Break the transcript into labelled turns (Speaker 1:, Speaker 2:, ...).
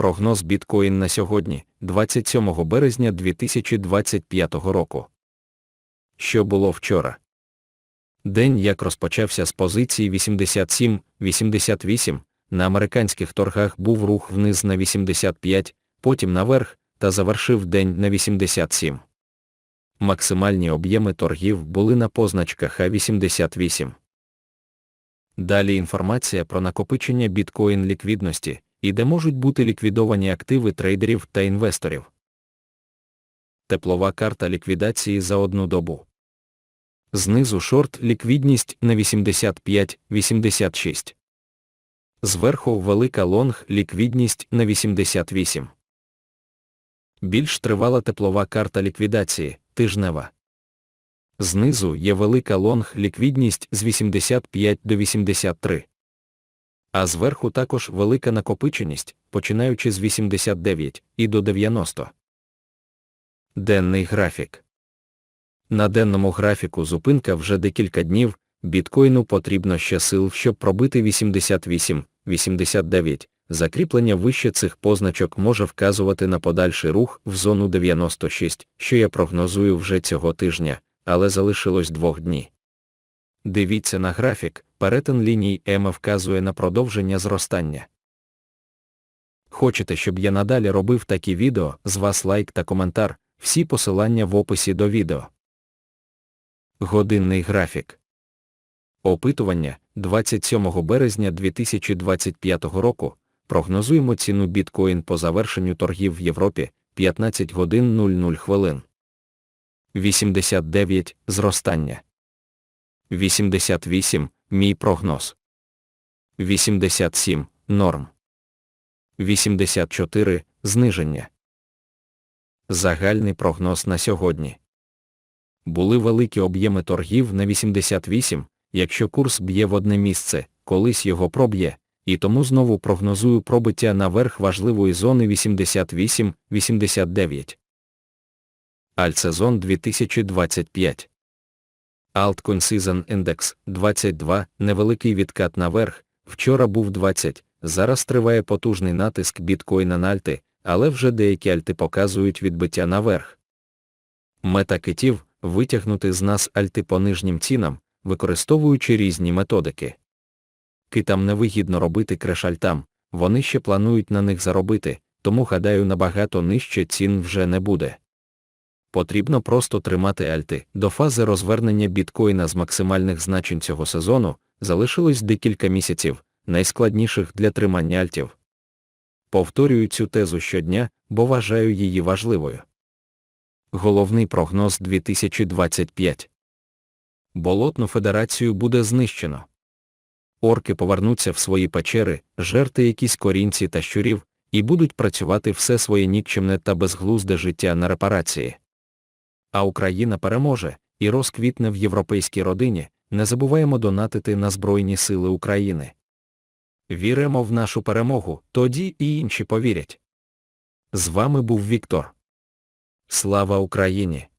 Speaker 1: Прогноз біткоін на сьогодні, 27 березня 2025 року. Що було вчора? День як розпочався з позиції 87-88, на американських торгах був рух вниз на 85, потім наверх, та завершив день на 87. Максимальні об'єми торгів були на позначках А88. Далі інформація про накопичення біткоін ліквідності і де можуть бути ліквідовані активи трейдерів та інвесторів. Теплова карта ліквідації за одну добу. Знизу шорт ліквідність на 85-86. Зверху велика лонг ліквідність на 88. Більш тривала теплова карта ліквідації тижнева. Знизу є велика лонг ліквідність з 85 до 83. А зверху також велика накопиченість, починаючи з 89 і до 90. Денний графік. На денному графіку зупинка вже декілька днів, біткоїну потрібно ще сил, щоб пробити 88, 89. Закріплення вище цих позначок може вказувати на подальший рух в зону 96, що я прогнозую вже цього тижня, але залишилось двох дні. Дивіться на графік, перетин ліній М вказує на продовження зростання. Хочете, щоб я надалі робив такі відео, з вас лайк та коментар, всі посилання в описі до відео. Годинний графік. Опитування 27 березня 2025 року. Прогнозуємо ціну біткоін по завершенню торгів в Європі 15 годин 00 хвилин. 89 зростання. 88 мій прогноз. 87 норм. 84 зниження. Загальний прогноз на сьогодні. Були великі об'єми торгів на 88, якщо курс б'є в одне місце, колись його проб'є, і тому знову прогнозую пробиття наверх важливої зони 88-89. Альтсезон 2025. Altcoin Season Index 22, невеликий відкат наверх, вчора був 20, зараз триває потужний натиск біткоїна на альти, але вже деякі альти показують відбиття наверх. Мета китів витягнути з нас альти по нижнім цінам, використовуючи різні методики. Китам невигідно робити крешальтам, вони ще планують на них заробити, тому гадаю набагато нижче цін вже не буде. Потрібно просто тримати альти. До фази розвернення біткоїна з максимальних значень цього сезону залишилось декілька місяців, найскладніших для тримання альтів. Повторюю цю тезу щодня, бо вважаю її важливою. Головний прогноз 2025 Болотну федерацію буде знищено. Орки повернуться в свої печери, жерти якісь корінці та щурів, і будуть працювати все своє нікчемне та безглузде життя на репарації. А Україна переможе і розквітне в європейській родині, не забуваємо донатити на Збройні Сили України. Віримо в нашу перемогу, тоді і інші повірять. З вами був Віктор. Слава Україні!